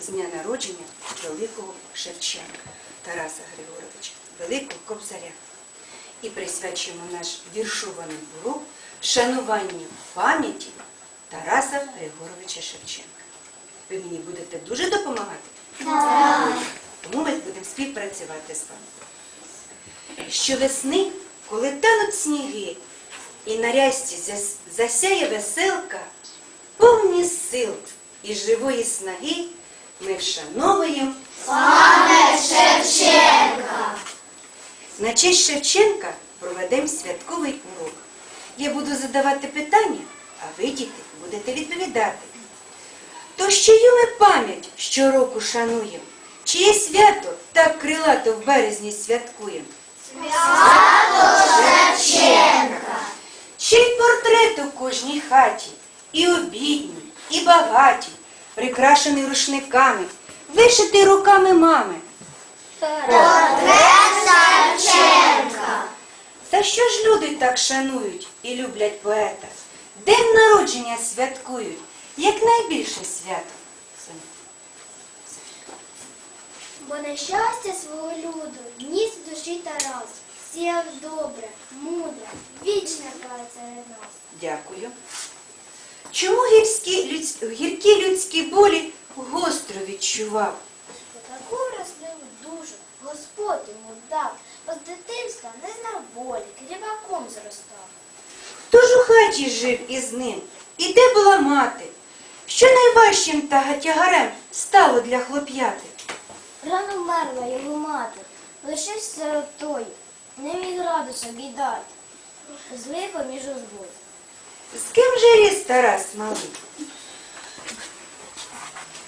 з дня народження великого Шевченка Тараса Григоровича, великого кобзаря. І присвячуємо наш віршований урок шануванню пам'яті Тараса Григоровича Шевченка. Ви мені будете дуже допомагати? Так. Тому ми будемо співпрацювати з вами. Щовесни, коли тануть сніги, і на рясті засяє веселка, повні сил і живої снаги ми вшановуємо пане Шевченка. На честь Шевченка проведемо святковий урок. Я буду задавати питання, а ви, діти, будете відповідати. То чию ми пам'ять щороку шануємо? Чиє свято так крилато в березні святкуємо? Ще й портрет у кожній хаті, і обідній, і багатій, прикрашений рушниками, вишитий руками мами. За що ж люди так шанують і люблять поета? День народження святкують, як найбільше свято. Бо на щастя свого люду ніс в душі Тарас, сіяв добре, мудре, вічне серед нас. Дякую. Чому гірські, людсь- гіркі людські болі гостро відчував? Таку вразливу душу Господь йому дав, бо з дитинства не знав болі, кріваком зростав. Хто ж у хаті жив із ним? І де була мати? Що найважчим та тягарем стало для хлоп'яти? Рано вмерла його мати, лишився сиротою, не міг раду собі дати. Між озбой. З ким же ріс Тарас малий?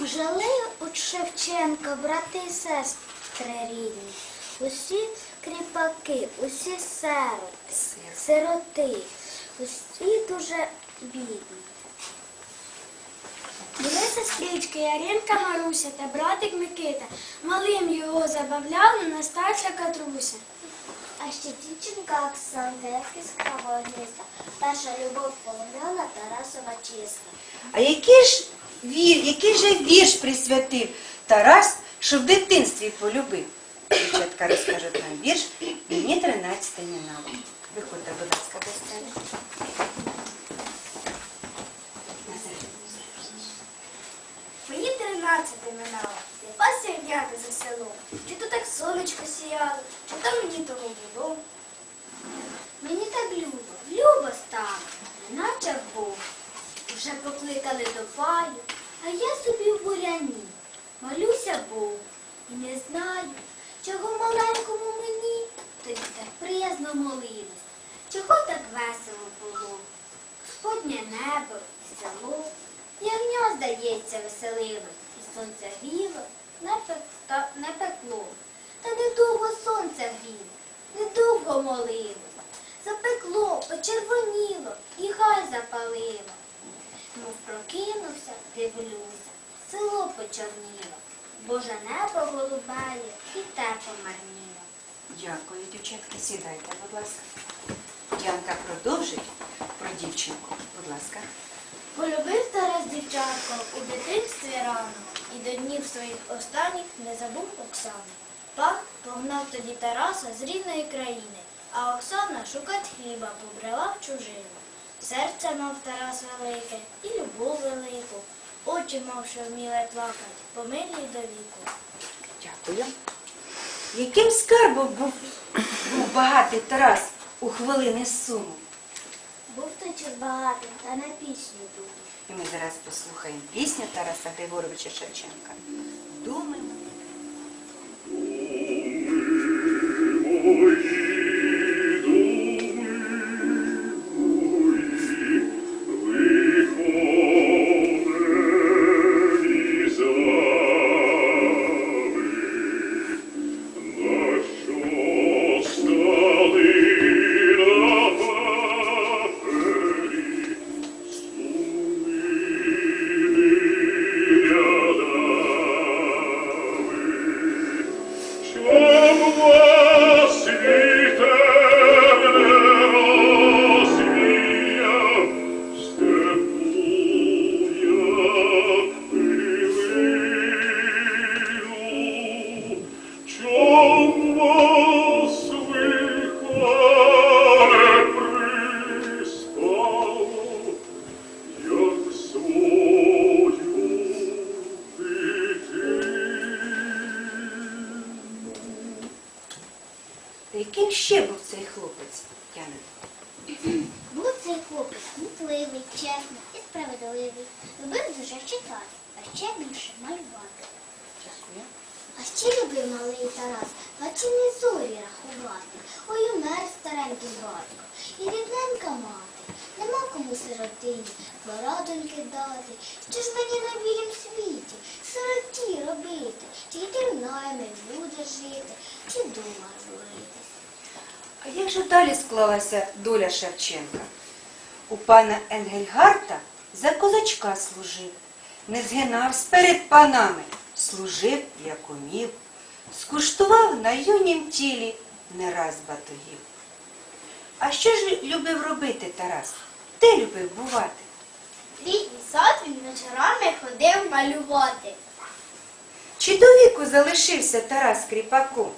Жили у Шевченка брати і сестри рідні, усі кріпаки, усі сироти, сироти, усі дуже бідні. Були сестрички Яринка Маруся та братик Микита. Малим його забавляла настача Катруся. А ще дівчинка Оксанка, як із кавого гнізда. Перша любов полонила Тарасова чиста. А який ж вір, який же вірш присвятив Тарас, що в дитинстві полюбив? Дівчатка розкажуть нам вірш, мені 13 минало. Виходьте, будь ласка, до сцени. Мені тринадцяти минало, я пасся гняти за селом. Чи то так сонечко сіяло, чи то мені того було. Мені так любо, любо стало, неначе Бог. Вже покликали до паю, а я собі в буряні. Молюся Богу і не знаю, чого маленькому мені тоді так приязно молилась. Чого так весело було? Господнє небо і село, ягня, здається, веселило, і сонце гріло, не, пек- та- не пекло. Та недовго сонце гріло, недовго молило. Запекло, почервоніло і гай запалило. Мов прокинувся, дивлюся, село почорніло, Боже небо голубеє і те помарніло. Дякую, дівчатки, сідайте, будь ласка. Янка продовжить про дівчинку. Будь ласка. Полюбив Тарас дівчатко у дитинстві рано і до днів своїх останніх не забув Оксану. Пак погнав тоді Тараса з рідної країни, а Оксана шукать хліба побрела в чужину. Серце мав Тарас велике і любов велику, очі мав, що вміли плакать, помилі до віку. Дякую. Яким скарбом був, був багатий Тарас у хвилини суму? Був тоді багатим, та на пісню був. І ми зараз послухаємо пісню Тараса Григоровича Шевченка невідомими. Яна? Був цей хлопець смутливий, чесний і справедливий. Любив дуже читати, а ще більше малювати. А ще любив малий Тарас бачені зорі рахувати. Ой, умер старенький батько, і рідненька мати. Нема кому сиротині порадоньки дати. Що ж мені на білім світі сироті робити? Чи йти в найми буде жити, чи дома журитись? А як же далі склалася доля Шевченка? У пана Енгельгарта за козачка служив, не згинався перед панами, служив, як умів, скуштував на юнім тілі не раз батогів. А що ж любив робити Тарас? Де любив бувати? Літній сад він вечорами ходив малювати. Чи до віку залишився Тарас кріпаком?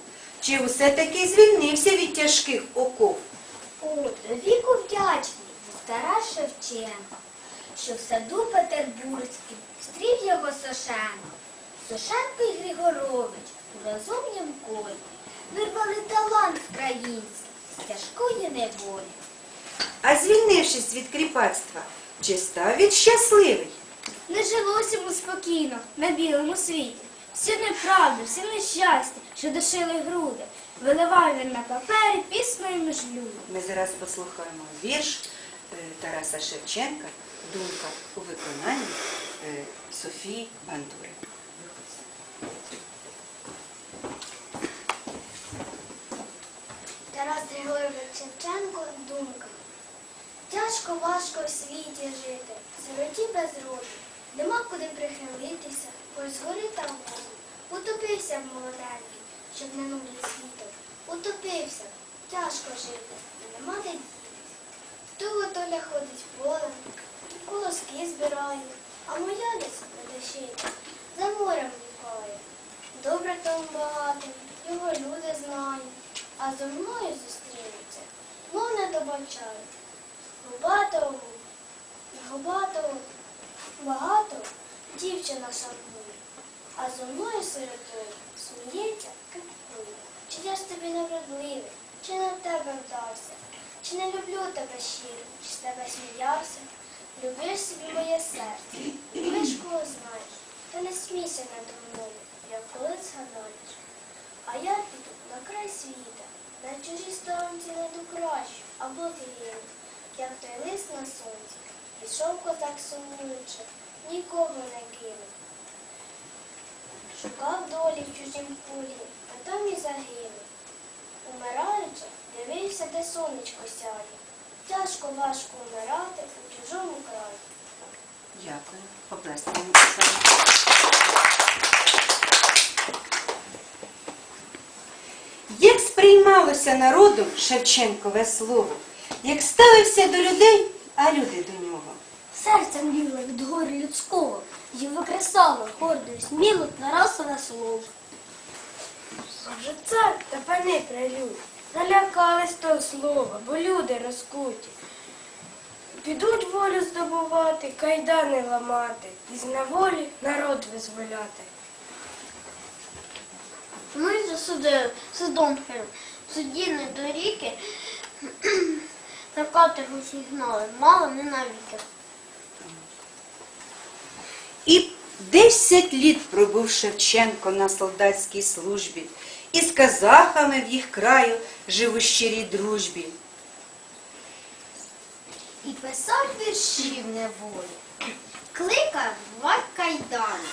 Чи усе-таки звільнився від тяжких оков? До віку вдячний був Тарас Шевченко, що в саду Петербурзьким стрів його Сошенко. Сошенко і Григорович у розумнім колі вирвали талант український з тяжкої неволі. А звільнившись від кріпацтва, чи став він щасливий? Не жилося йому спокійно на білому світі. Всі неправди, всі нещастя, що душили груди. Виливав він на папері піснею між люди. Ми зараз послухаємо вірш е, Тараса Шевченка Думка у виконанні е, Софії Бандури. Тарас Григорович Шевченко думка. Тяжко важко в світі жити, сироті без роду, нема куди прихилитися, ось згори та вгору. Утопився в молоденький, щоб не нудить світом. Утопився, тяжко жити, нема де дітись. Туго толя ходить полем, колоски збирає, а моя десь на дощиці за морем лікає. Добре тому багатим, його люди знають, а зо мною зустрінуться, мов не добавчають. Губатого, губатого, багато дівчина шармує, а зо мною сиротою сміється, кипкує. Чи я ж тобі невродливий, чи в тебе вдався, чи не люблю тебе щиро, чи з тебе сміявся? Любиш собі моє серце, любиш кого знаєш, та не смійся надо мною, як коли згадаєш. А я піду на край світа, на чужій сторонці найду кращу, або грію, як той лист на сонці. Пішов козак сумуючи, нікого не кинув. Шукав долі в чужім полі, а там і загинув. Умираючи, дивився, де сонечко сяє. Тяжко важко умирати у чужому краї. Дякую. Поплескаємо Як сприймалося народом Шевченкове слово, як ставився до людей, а люди до нього. Серцем біло від горі людського, і викресало гордою сміло Тарасове слово. Може цар та пани прилюд, налякались того слова, бо люди розкуті. Підуть волю здобувати, кайдани ламати, і з неволі народ визволяти. Ми засудили Сидомхером. Судді не до ріки, на каторгу сігнали, мало не навіки. І десять літ пробув Шевченко на солдатській службі, і з казахами в їх краю жив у щирій дружбі. І писав вірші в неволі, кликав в кайдани,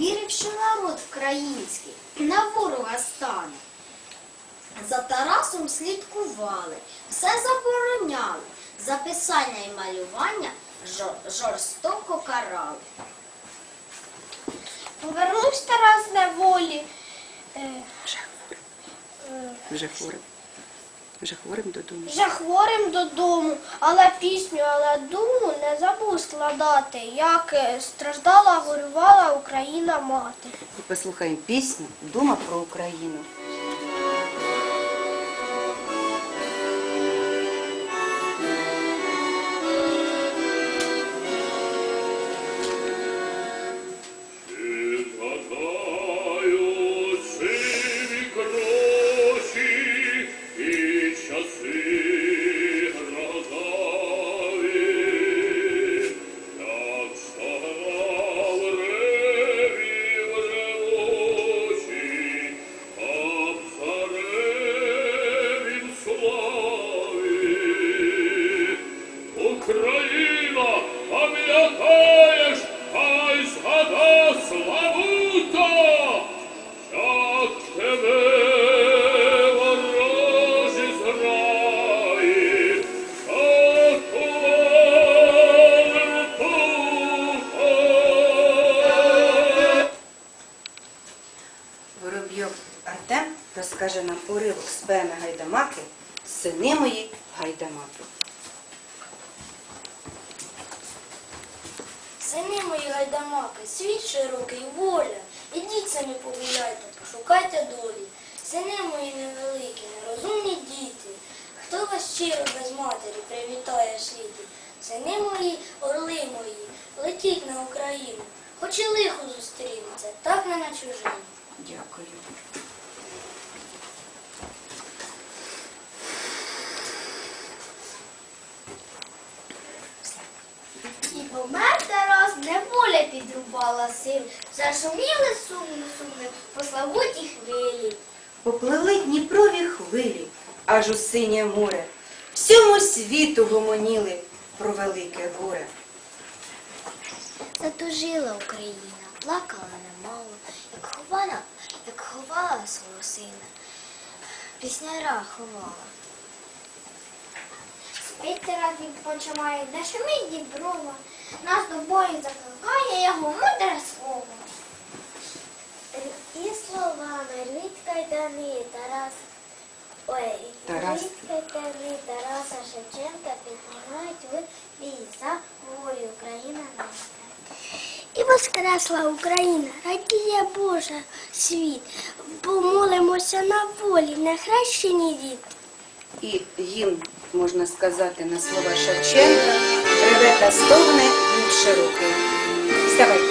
вірив, що народ український на ворога стане. За Тарасом слідкували, все забороняли, за писання і малювання жорстоко карали. Повернувся Тарас на волі. Е, Вже хворим. Вже хворим додому. вже хворим додому, але пісню, але думу не забув складати, як е, страждала, горювала Україна мати. І послухаємо пісню Дума про Україну. Розкаже нам уривок з поеми Гайдамаки Сини мої гайдамаки. Сини мої гайдамаки, світ широкий, воля. Ідіть самі погуляйте, пошукайте долі. Сини мої невеликі, нерозумні діти. Хто вас щиро без матері привітає світі? Сини мої, орли мої, летіть на Україну. Хоч і лихо зустрінеться, так не на чужині. Дякую. І помер Тарас, підрубала сил. Зашуміли сумно, сумно, по славутій хвилі. Попливли Дніпрові хвилі, аж у синє море. Всьому світу гомоніли про велике горе. Затужила Україна, плакала немало, як ховала, як ховала свого сина, пісняра ховала. Спить раз відпочиває, де шумить діброва, нас до бою закликає його мудре слово. І словами рвіть кайдани Тарас. Ой, Тарас. рвіть кайдани Тараса Шевченка піднімають в бій за волю Україна наша. І воскресла Україна, радіє Божа світ, помолимося на волі, на хрещені діти. І їм, можна сказати, на слова Шевченка, реве та стогне Дніп руки. Вставайте.